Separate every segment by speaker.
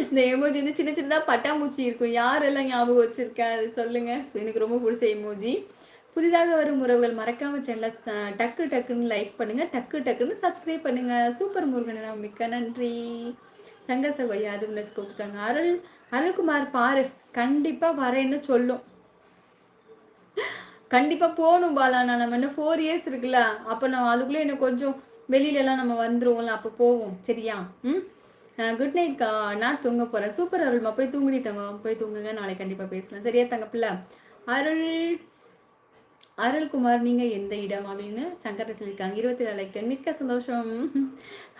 Speaker 1: இந்த எமோஜி வந்து சின்ன சின்னதாக பட்டாம்பூச்சி இருக்கும். யாரெல்லாம் ஞாபகம் வச்சிருக்கா? அது சொல்லுங்கள் ஸோ எனக்கு ரொம்ப பிடிச்ச எமோஜி புதிதாக வரும் உறவுகள் மறக்காமல் சேனலை டக்கு டக்குன்னு லைக் பண்ணுங்கள் டக்கு டக்குன்னு சப்ஸ்கிரைப் பண்ணுங்கள் சூப்பர் முருகன் மிக்க நன்றி. சங்கர் சகோயா அது முன்ன கூப்பிட்டாங்க. அருள் அருள்குமார் பாரு கண்டிப்பாக வரேன்னு சொல்லும். கண்டிப்பாக போகணும் பாலாண்ணா நம்ம இன்னும் ஃபோர் இயர்ஸ் இருக்குல்ல. அப்போ நம்ம அதுக்குள்ளே என்ன கொஞ்சம் வெளியிலலாம் நம்ம வந்துருவோம்ல. அப்போ போவோம். சரியா? ம்? குட் நைட்க்கா நான் தூங்க போகிறேன் சூப்பர் அருள்மா. போய் தூங்குடி தங்க போய் தூங்குங்க. நாளைக்கு கண்டிப்பாக பேசலாம். சரியா தங்கப்பில்ல அருள் அருள்குமார் நீங்கள் எந்த இடம் அப்படின்னு சங்கரை சொல்லியிருக்காங்க. இருபத்தி நாலு லைக் மிக்க சந்தோஷம்.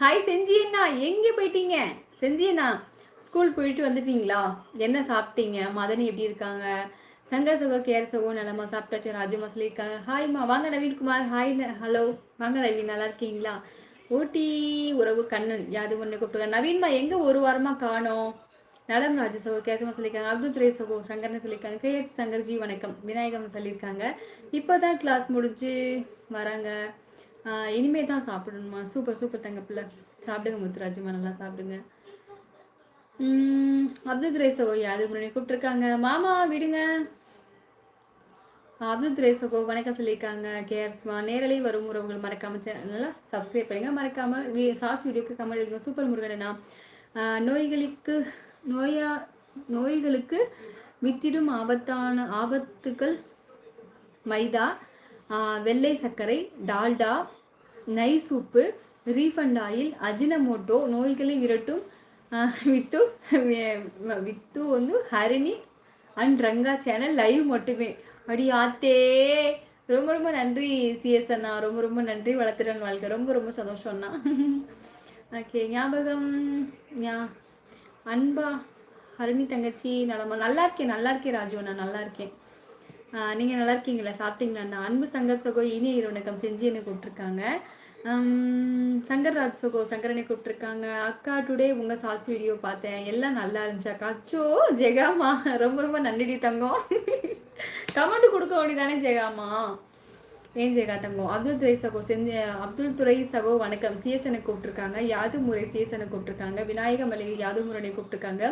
Speaker 1: ஹாய் செஞ்சியண்ணா எங்கே போயிட்டீங்க? செஞ்சியண்ணா ஸ்கூல் போயிட்டு வந்துட்டீங்களா? என்ன சாப்பிட்டீங்க? மதனி எப்படி இருக்காங்க? சங்கர் சகோ கேர் சகோ நல்லம்மா சாப்பிட்டாச்சு. ராஜுமா சொல்லியிருக்காங்க. ஹாய்மா வாங்க நவீன்குமார். ஹாய் ஹலோ வாங்க நவீன். நல்லா இருக்கீங்களா? ஓட்டி உறவு கண்ணன். யாது ஒன்று கூப்பிட்டுருக்காங்க நவீன்மா எங்கே ஒரு வாரமாக காணோம்? நலம் ராஜ சகோ கேசமா சொல்லியிருக்காங்க. அப்துல் துரை சகோ சங்கர்னு சொல்லியிருக்காங்க. கேஎஸ் சங்கர்ஜி வணக்கம். விநாயகம் சொல்லியிருக்காங்க. இப்போ தான் கிளாஸ் முடிஞ்சு வராங்க. இனிமே தான் சாப்பிடணுமா? சூப்பர் சூப்பர் தங்க பிள்ளை. சாப்பிடுங்க முத்துராஜுமா நல்லா சாப்பிடுங்க. அப்துல் துரை சகோ யாது முன்னாடி கூப்பிட்டுருக்காங்க. மாமா விடுங்க. அப்துல் திரேசகோ வணக்கம் சொல்லியிருக்காங்க. கேர்ஸ்மா நேரலை வரும் உறவுகள் மறக்காம சேனலில் சப்ஸ்கிரைப் பண்ணுங்க. மறக்காம ஷார்ட்ஸ் வீடியோக்கு கமெண்ட் எழுதுங்க. சூப்பர் முருகனா நோய்களுக்கு நோயா நோய்களுக்கு வித்திடும் ஆபத்தான ஆபத்துக்கள் மைதா வெள்ளை சர்க்கரை டால்டா நை சூப்பு ரீஃபண்ட் ஆயில் அஜினமோட்டோ நோய்களை விரட்டும் வித்து வித்து வந்து Harini and Ranga channel live மட்டுமே. அடி ஆத்தே. ரொம்ப ரொம்ப நன்றி சிஎஸ் அண்ணா ரொம்ப ரொம்ப நன்றி வளர்த்துடன் வாழ்க்கை ரொம்ப ரொம்ப சந்தோஷம் அண்ணா ஓகே ஞாபகம்? ஞா அன்பா ஹரணி தங்கச்சி நலமா? நல்லா இருக்கேன் நல்லா இருக்கேன் ராஜு அண்ணா. நல்லா இருக்கேன். நீங்கள் நல்லா இருக்கீங்களா? சாப்பிட்டீங்களா அன்பு சங்கர் சகோ இனிய இரவணக்கம் செஞ்சு என்ன கூப்பிட்ருக்காங்க சங்கர் ராஜ் சகோ சங்கரனை கூப்பிட்டுருக்காங்க. அக்கா டுடே உங்கள் சால்ஸ் வீடியோ பார்த்தேன். எல்லாம் நல்லா இருந்துச்சாக்கா அச்சோ ஜெகாமா. ரொம்ப ரொம்ப நன்றிடி தங்கம். கமெண்ட் கொடுக்க வேண்டியதானே ஜெகாமா? ஏன் ஜெகா தங்கம்? அப்துல் துரை சகோ செஞ்சு அப்துல் துரை சகோ வணக்கம். சிஎஸ்எனை கூப்பிட்டுருக்காங்க. யாது முறை சிஎஸ்எனை கூப்பிட்டுருக்காங்க. விநாயக மளிகை யாது முறையை கூப்பிட்டுருக்காங்க.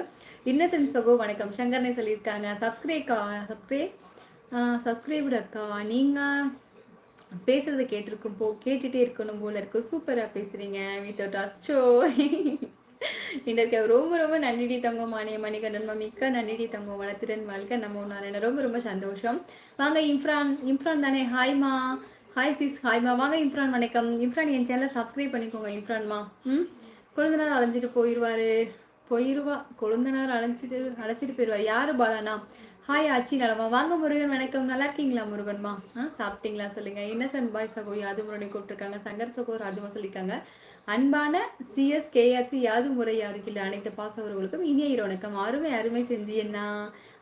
Speaker 1: இன்னசென்ட் சகோ வணக்கம். சங்கரனை சொல்லியிருக்காங்க. சப்ஸ்கிரைப் சப்ஸ்கிரைப் சப்ஸ்கிரைப்டு அக்கா. நீங்கள் பேசுறதை கேட்டிருக்கும் போ கேட்டுட்டே இருக்கணும் போல இருக்கும் சூப்பராக பேசுறீங்க வித்தவுட் அச்சோ இன்றைக்கு ரொம்ப ரொம்ப நன்றிடி தங்கம் மானிய மணிகண்டன் மிக்க நன்றிடி தங்கம் வளர்த்துடன் வாழ்க்கை நம்ம நாராயண ரொம்ப ரொம்ப சந்தோஷம். வாங்க இம்ரான் இம்ரான் தானே. ஹாய்மா ஹாய் சிஸ் ஹாய்மா வாங்க இம்ரான் வணக்கம். இம்ரான் என் சேனலை சப்ஸ்கிரைப் பண்ணிக்கோங்க இம்ரான்மா ம். குழந்தைனார் அலைஞ்சிட்டு போயிடுவாரு போயிடுவா கொழுந்தனார் அழைச்சிட்டு அழைச்சிட்டு போயிடுவார் யார் பாலானா ஹாய் ஆச்சி நலமா? வாங்க முருகன் வணக்கம். நல்லா இருக்கீங்களா முருகன்மா? ஆ சாப்பிட்டீங்களா? சொல்லுங்க. இன்னசென்ட் பாய் சகோ யாது முரணி கூப்பிட்டுருக்காங்க சங்கர் சகோ ராஜமா சொல்லியிருக்காங்க. அன்பான சிஎஸ் கேஆர்சி யாது முறை அருகில் அனைத்து பாசவர்களுக்கும் இனிய இரு வணக்கம். அருமை அருமை செஞ்சு என்ன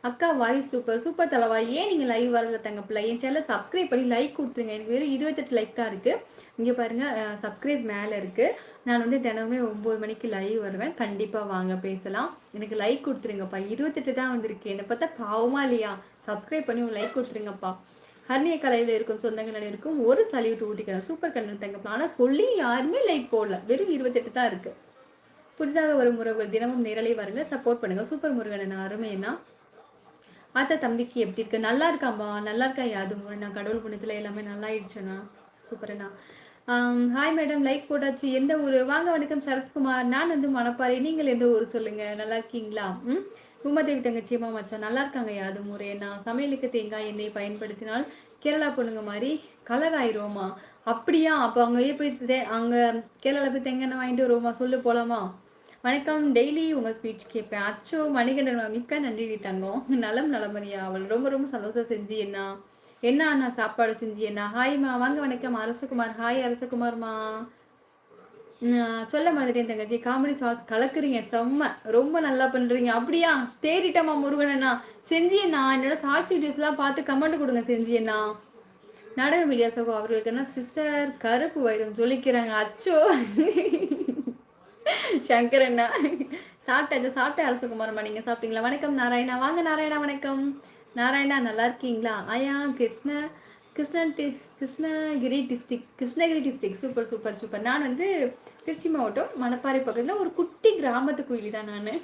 Speaker 1: அக்கா வாய்ஸ் சூப்பர் சூப்பர் தலைவா ஏன் நீங்கள் லைவ் வரல தங்க பிள்ளை என் சேனல் சப்ஸ்கிரைப் பண்ணி லைக் கொடுத்துருங்க. எனக்கு வெறும் இருபத்தெட்டு லைக் தான் இருக்குது இங்கே பாருங்கள் சப்ஸ்கிரைப் மேலே இருக்குது நான் வந்து தினமுமே ஒம்பது மணிக்கு லைவ் வருவேன். கண்டிப்பாக வாங்க பேசலாம். எனக்கு லைக் கொடுத்துருங்கப்பா. இருபத்தெட்டு தான் வந்திருக்கு. என்னை பார்த்தா பாவமா இல்லையா? சப்ஸ்கிரைப் பண்ணி ஒரு லைக் கொடுத்துருங்கப்பா. ஹர்னிய கலையில் இருக்கும் சொந்தங்கள் இருக்கும். ஒரு சல்யூட் ஊட்டிக்கிறேன். சூப்பர் கண்ணன் தங்கப்பா. ஆனால் சொல்லி யாருமே லைக் போடல. வெறும் இருபத்தெட்டு தான் இருக்குது புதிதாக வரும் முருகர்கள் தினமும் நேரலை வருங்க. சப்போர்ட் பண்ணுங்க. சூப்பர் முருகன் அருமைன்னா ஆத்தா தம்பிக்கு எப்படி இருக்கு? நல்லா இருக்காம்பா நல்லா இருக்கா? யாது நான் கடவுள் புண்ணியத்தில் எல்லாமே நல்லா ஆயிடுச்சுண்ணா. சூப்பரண்ணா ஹாய் மேடம் லைக் போட்டாச்சு. எந்த ஊர்? வாங்க வணக்கம் சரத்குமார். நான் வந்து மணப்பாறை. நீங்கள் எந்த ஊர் சொல்லுங்கள் நல்லா இருக்கீங்களா? ம்? உமாதேவி தங்கச்சியம்மா மச்சான் நல்லா இருக்காங்க யாது முறை நான் சமையலுக்கு தேங்காய் எண்ணெய் பயன்படுத்தினால் கேரளா பொண்ணுங்க மாதிரி கலர் ஆயிடுவோமா அப்படியா? அப்போ அங்கேயே போய் அங்கே கேரளாவில் போய் தேங்காய் எண்ணெய் வாங்கிட்டு வருவோமா? சொல்லு போகலாமா வணக்கம். டெய்லி உங்கள் ஸ்பீச் கேட்பேன். அச்சோ மணிகண்டன் மிக்க நன்றி தங்கம். நலம் நலமரியா அவள் ரொம்ப ரொம்ப சந்தோஷம் செஞ்சு என்ன? என்ன அண்ணா சாப்பாடு செஞ்சு? என்ன? ஹாய்மா வாங்க வணக்கம். அரசகுமார். ஹாய் அரசகுமார்மா. சொல்ல மறந்துட்டேன் தங்கச்சி. காமெடி சாங்ஸ் கலக்குறீங்க. செம்ம. ரொம்ப நல்லா பண்ணுறீங்க அப்படியா? தேறிட்டம்மா முருகனண்ணா செஞ்சியண்ணா என்னோட ஷார்ட்ஸ் வீடியோஸ்லாம் பார்த்து கமெண்ட் கொடுங்க செஞ்சியண்ணா நாடக மீடியா சகோ அவர்களுக்கு என்ன? சிஸ்டர் கருப்பு வைரம் சொல்லிக்கிறாங்க அச்சோ. சங்கரண்ணா சாப்பிட்டாச்சு? சாப்பிட்டேன் அரசகுமாரம்மா நீங்கள் சாப்பிட்டீங்களா? வணக்கம் நாராயணா. வாங்க நாராயணா வணக்கம். நாராயணா நல்லா இருக்கீங்களா? ஆயா Krishna Krishnan D Krishnagiri district Krishnagiri district super super super நான் வந்து திருச்சி மாவட்டம் மணப்பாறை பக்கத்தில் ஒரு குட்டி கிராமத்து கோயில் தான் நான்.